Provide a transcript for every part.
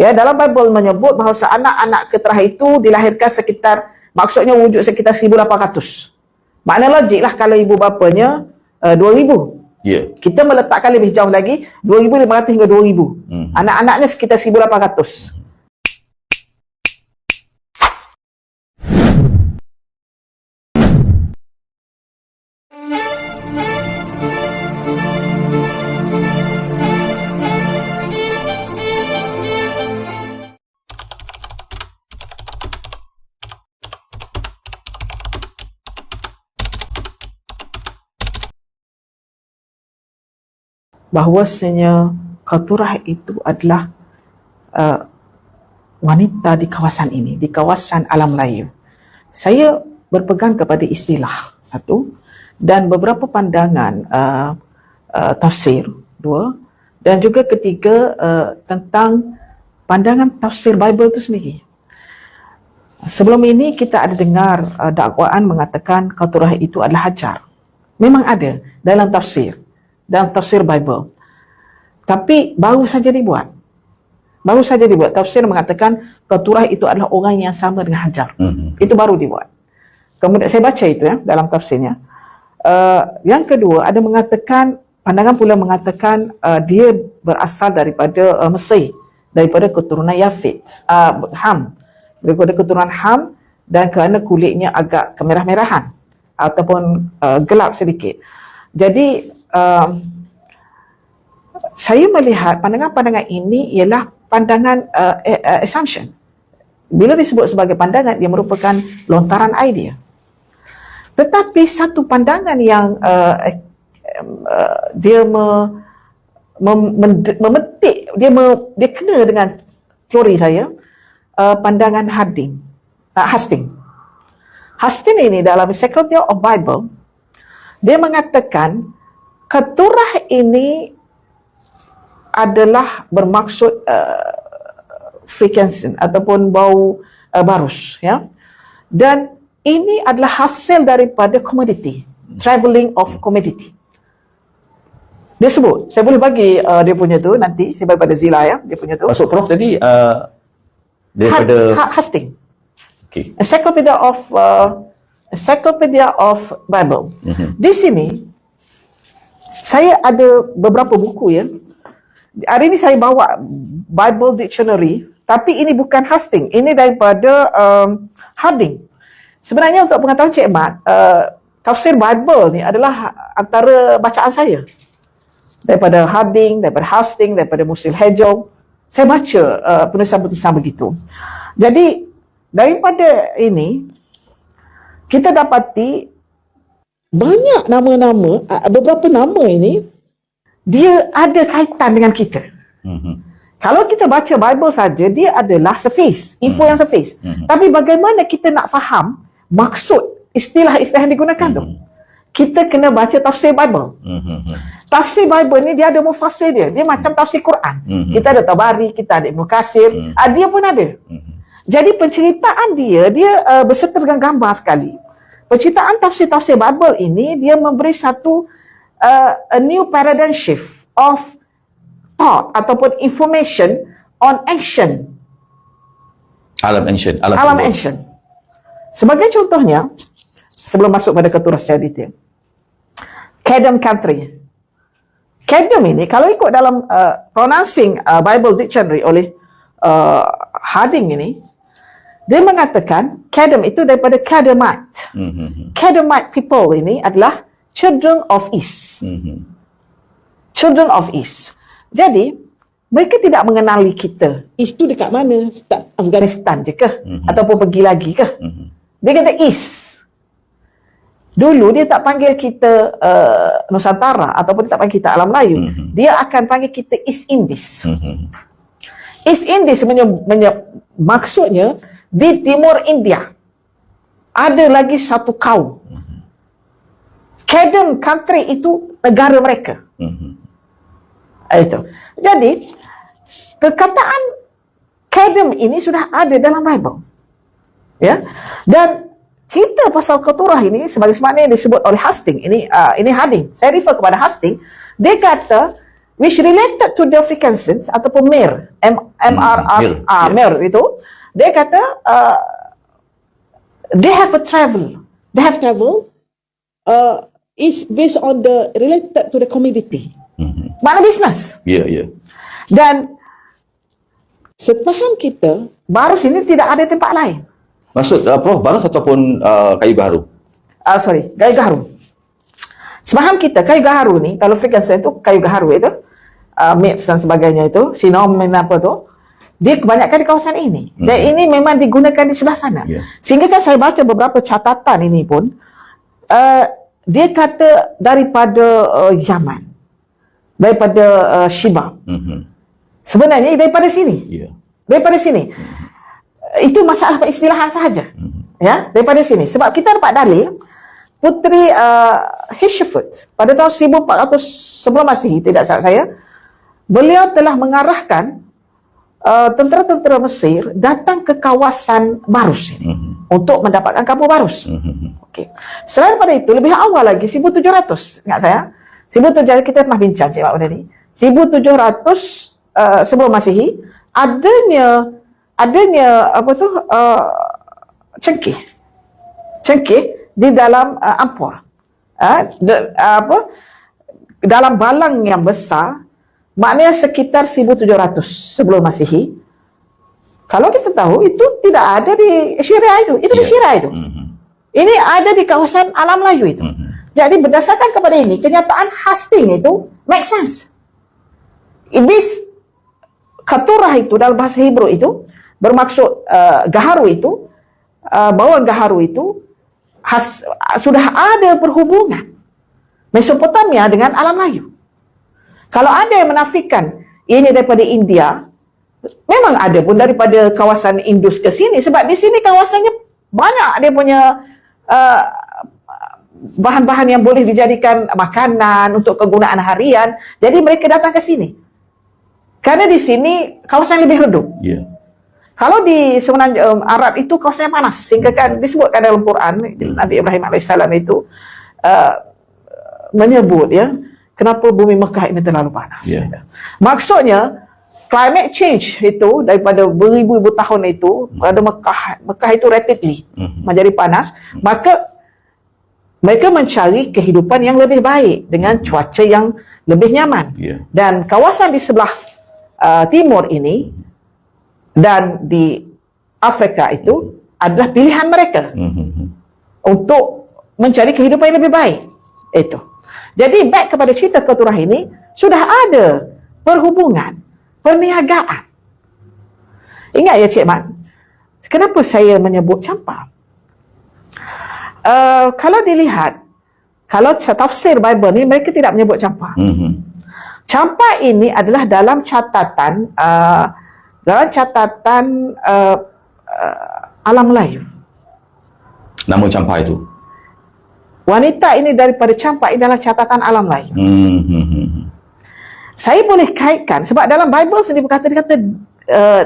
Ya, dalam Bible menyebut bahawa anak-anak keterah itu dilahirkan sekitar maksudnya wujud sekitar 1800. Makna logik lah kalau ibu bapanya uh, 2000. Ya. Kita meletakkan lebih jauh lagi 2500 hingga 2000. Hmm. Anak-anaknya sekitar 1800. Bahawasanya Qaturah itu adalah uh, wanita di kawasan ini, di kawasan alam Melayu. Saya berpegang kepada istilah satu dan beberapa pandangan uh, uh, tafsir dua dan juga ketiga uh, tentang pandangan tafsir Bible itu sendiri. Sebelum ini kita ada dengar uh, dakwaan mengatakan Qaturah itu adalah hajar. Memang ada dalam tafsir dalam tafsir Bible. Tapi baru saja dibuat. Baru saja dibuat. Tafsir mengatakan Keturah itu adalah orang yang sama dengan Hajar. Mhm. Itu baru dibuat. Kemudian saya baca itu ya dalam tafsirnya. Uh, yang kedua ada mengatakan pandangan pula mengatakan uh, dia berasal daripada uh, Mesir, daripada keturunan Yafid, uh, Ham, daripada keturunan Ham dan kerana kulitnya agak kemerah-merahan ataupun uh, gelap sedikit. Jadi uh, saya melihat pandangan-pandangan ini ialah pandangan uh, assumption. Bila disebut sebagai pandangan, dia merupakan lontaran idea. Tetapi satu pandangan yang uh, uh, dia me, mem- memetik, dia me, dia kena dengan teori saya, uh, pandangan Harding, uh, Hastings. Hastings ini dalam Encyclopedia of Bible, dia mengatakan keturah ini adalah bermaksud uh, frequency ataupun bau uh, barus ya. Dan ini adalah hasil daripada commodity travelling of commodity. Dia sebut saya boleh bagi uh, dia punya tu nanti saya bagi pada Zila ya dia punya tu. Masuk Prof tadi uh, daripada ha, ha, Hastings okey. Encyclopedia of uh, Encyclopedia of Bible. Mhm. di sini saya ada beberapa buku ya. Hari ini saya bawa Bible Dictionary tapi ini bukan Hastings ini daripada um, Harding. Sebenarnya untuk pengetahuan Cik Mat uh, tafsir Bible ni adalah antara bacaan saya. Daripada Harding, daripada Hastings, daripada Musil Hejong. Saya baca uh, penulisan-penulisan begitu. Jadi daripada ini kita dapati banyak nama-nama beberapa nama ini dia ada kaitan dengan kita Mhm. kalau kita baca Bible saja dia adalah surface info yang surface Mhm. tapi bagaimana kita nak faham maksud istilah-istilah yang digunakan tu kita kena baca tafsir Bible Mhm. tafsir Bible ni dia ada mufasir dia dia macam tafsir Quran Mhm. kita ada Tabari kita ada Ibn Kasir Mhm. ah, dia pun ada Mhm. jadi penceritaan dia dia uh, berserta dengan gambar sekali. Penceritaan tafsir-tafsir Bible ini dia memberi satu uh, a new paradigm shift of thought ataupun information on action, Alam ancient, alam, alam kubur. action. Sebagai contohnya, sebelum masuk pada keturah secara detail, Cadam Country. Cadam ini kalau ikut dalam uh, pronouncing uh, Bible Dictionary oleh uh, Harding ini, dia mengatakan Cadam itu daripada Cadamite. Mhm. Cadamite people ini adalah children of East. Mhm. Children of East. Jadi, mereka tidak mengenali kita. East tu dekat mana? Start Afghanistan je ke? Mhm. Ataupun pergi lagi ke? Mhm. Dia kata East. Dulu dia tak panggil kita uh, Nusantara ataupun dia tak panggil kita Alam Melayu. Mhm. Dia akan panggil kita East Indies. Mhm. East Indies menye, menye, maksudnya di timur India ada lagi satu kaum. Cadem country itu negara mereka. Mhm. Itu. Jadi perkataan Cadem ini sudah ada dalam Bible. Ya. Dan cerita pasal keturah ini sebagai yang disebut oleh Hastings ini uh, ini Harding. Saya refer kepada Hastings, dia kata which related to the frequencies ataupun Mir, M, MRR, Mir, ah, yeah. Mir itu, dia kata uh, they have a travel, they have travel uh, is based on the related to the commodity. Mhm. Mana bisnes. Ya, ya. Dan sepaham kita, barus ini tidak ada tempat lain. Maksud uh, Prof, baras ataupun uh, kayu gaharu? Ah sorry, kayu gaharu. Sepaham kita, kayu gaharu ni, kalau frekuensi itu kayu gaharu itu, uh, MIPS dan sebagainya itu, sinomen apa tu, dia kebanyakan di kawasan ini. Dan ini memang digunakan di sebelah sana. Ya. Sehingga kan saya baca beberapa catatan ini pun, uh, dia kata daripada uh, Yaman, daripada uh, Shiba. Mhm. Sebenarnya daripada sini. Ya. daripada sini. Itu masalah peristilahan sahaja. Ya, daripada sini. Sebab kita dapat dalil Puteri uh, Hishfut pada tahun 1400 sebelum Masihi, tidak salah saya, beliau telah mengarahkan uh, tentera-tentera Mesir datang ke kawasan Barus ini Mhm. untuk mendapatkan kabur Barus. Mhm. Okey. Selain daripada itu, lebih awal lagi 1700, ingat saya. 1700 kita pernah bincang cik Mak benda ni. 1700 uh, sebelum Masihi adanya adanya apa tu uh, cengkih. Cengkih di dalam uh, ampor. Uh, de, uh, apa dalam balang yang besar maknanya sekitar 1700 sebelum Masihi. Kalau kita tahu itu tidak ada di Syria itu, itu di Ya. Syria itu. Mhm. Ini ada di kawasan alam Melayu itu. Mhm. Jadi berdasarkan kepada ini, kenyataan Hastings itu make sense. Iblis katurah itu dalam bahasa Hebrew itu bermaksud uh, gaharu itu uh, bahawa gaharu itu has, sudah ada perhubungan Mesopotamia dengan alam Melayu. Kalau ada yang menafikan ini daripada India, memang ada pun daripada kawasan Indus ke sini sebab di sini kawasannya banyak dia punya uh, bahan-bahan yang boleh dijadikan makanan untuk kegunaan harian. Jadi mereka datang ke sini. Kerana di sini kawasan lebih redup. Ya. Kalau di semenanjung um, Arab itu kawasan yang panas sehingga kan disebutkan dalam Quran Nabi Ibrahim AS itu uh, menyebut ya kenapa bumi Mekah ini terlalu panas. Ya. Maksudnya climate change itu daripada beribu-ribu tahun itu pada Mekah Mekah itu rapidly Mhm. menjadi panas maka mereka mencari kehidupan yang lebih baik dengan cuaca yang lebih nyaman. Ya. Dan kawasan di sebelah uh, timur ini dan di Afrika itu adalah pilihan mereka Mhm. untuk mencari kehidupan yang lebih baik. Itu. Jadi back kepada cerita keturah ini sudah ada perhubungan, perniagaan. Ingat ya Cik Mat, kenapa saya menyebut campak? Uh, kalau dilihat, kalau tafsir Bible ni mereka tidak menyebut campak. Mhm. Campak ini adalah dalam catatan uh, dalam catatan uh, uh, alam Melayu. Nama campak itu. Wanita ini daripada campak ini adalah catatan alam Melayu. Mhm. Saya boleh kaitkan sebab dalam Bible sendiri berkata dia kata uh,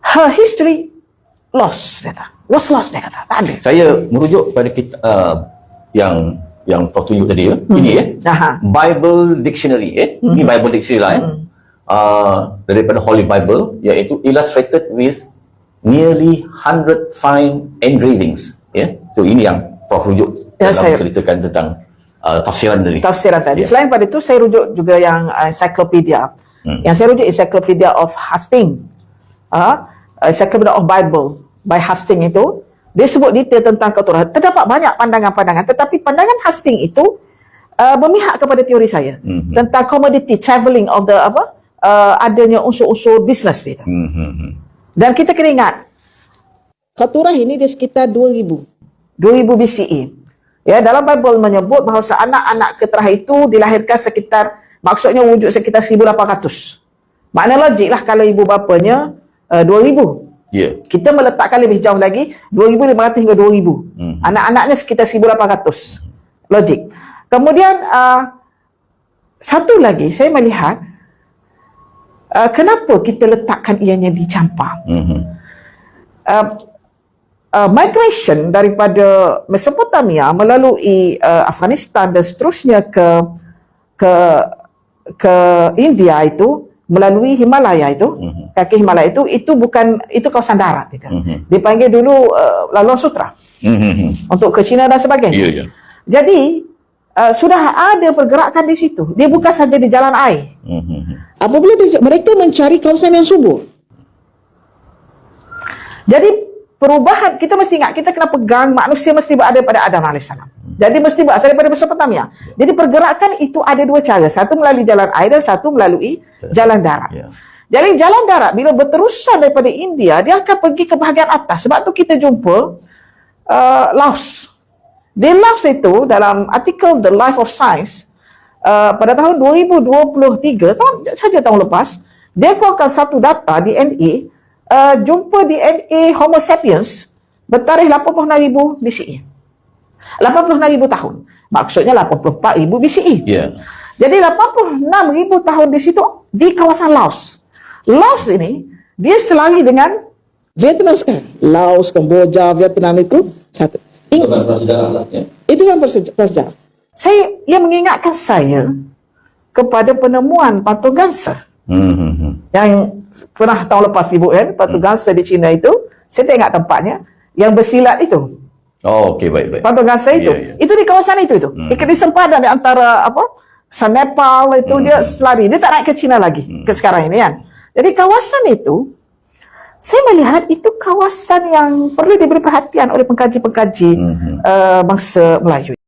her history lost dia kata. Was lost dia kata. Tak ada. Saya merujuk pada kita uh, yang yang Prof tunjuk tadi ya. Ini ya. Aha. Bible Dictionary eh. Ini Bible Dictionary lah eh. Uh, daripada Holy Bible iaitu illustrated with nearly 100 fine engravings ya. So ini yang Prof rujuk Ya, dalam saya- ceritakan tentang uh, tafsiran tadi. Tafsiran tadi. Ya. Selain pada itu saya rujuk juga yang uh, encyclopedia. Hmm. Yang saya rujuk encyclopedia of Hastings. Uh, encyclopedia of Bible by Hastings itu dia sebut detail tentang keturunan. Terdapat banyak pandangan-pandangan tetapi pandangan Hastings itu uh, bermihak kepada teori saya Mhm. tentang commodity travelling of the apa uh, adanya unsur-unsur bisnes itu. Mhm. Dan kita kena ingat Keturah ini dia sekitar 2000 2000 BCE. Ya, dalam Bible menyebut bahawa anak-anak keterah itu dilahirkan sekitar maksudnya wujud sekitar 1800. Makna logik lah kalau ibu bapanya uh, 2000. Ya. Kita meletakkan lebih jauh lagi 2500 hingga 2000. Hmm. Anak-anaknya sekitar 1800. Logik. Kemudian uh, satu lagi saya melihat uh, kenapa kita letakkan ianya di Campang? Mhm. uh, uh, migration daripada Mesopotamia melalui uh, Afghanistan dan seterusnya ke ke ke India itu melalui Himalaya itu, Mhm. kaki Himalaya itu itu bukan itu kawasan darat itu. Mhm. Dipanggil dulu uh, laluan sutra Mhm. untuk ke China dan sebagainya. Ya, ya. Jadi uh, sudah ada pergerakan di situ. Dia bukan saja di jalan air. Apabila dia, mereka mencari kawasan yang subur. Jadi perubahan kita mesti ingat kita kena pegang manusia mesti berada pada Adam AS. Jadi mesti berasal daripada Mesopotamia. Jadi pergerakan itu ada dua cara. Satu melalui jalan air dan satu melalui jalan darat. Ya. Jadi jalan darat bila berterusan daripada India dia akan pergi ke bahagian atas. Sebab tu kita jumpa uh, Laos. Di Laos itu dalam artikel The Life of Science uh, pada tahun 2023 tahun saja tahun lepas dia keluarkan satu data DNA uh, jumpa DNA Homo sapiens bertarikh 86,000 BCE. 86,000 tahun. Maksudnya 84,000 BCE. Ya. Jadi 86,000 tahun di situ di kawasan Laos. Laos ini dia selari dengan Vietnam sekarang. Laos, Kamboja, Vietnam itu satu. Ing- prasejarah lah. Ya. itu yang bersejarah. bersejarah. Saya ia mengingatkan saya kepada penemuan patung gansa Mhm. Yang pernah tahun lepas ibu kan patung gansa di China itu saya tak ingat tempatnya yang bersilat itu. Oh, okey baik baik. patung itu. Ya, ya. itu di kawasan itu itu. Hmm. di, sempadan di antara apa Nepal itu dia selari dia tak naik ke China lagi ke sekarang ini kan. Jadi kawasan itu saya melihat itu kawasan yang perlu diberi perhatian oleh pengkaji-pengkaji Mhm. uh, bangsa Melayu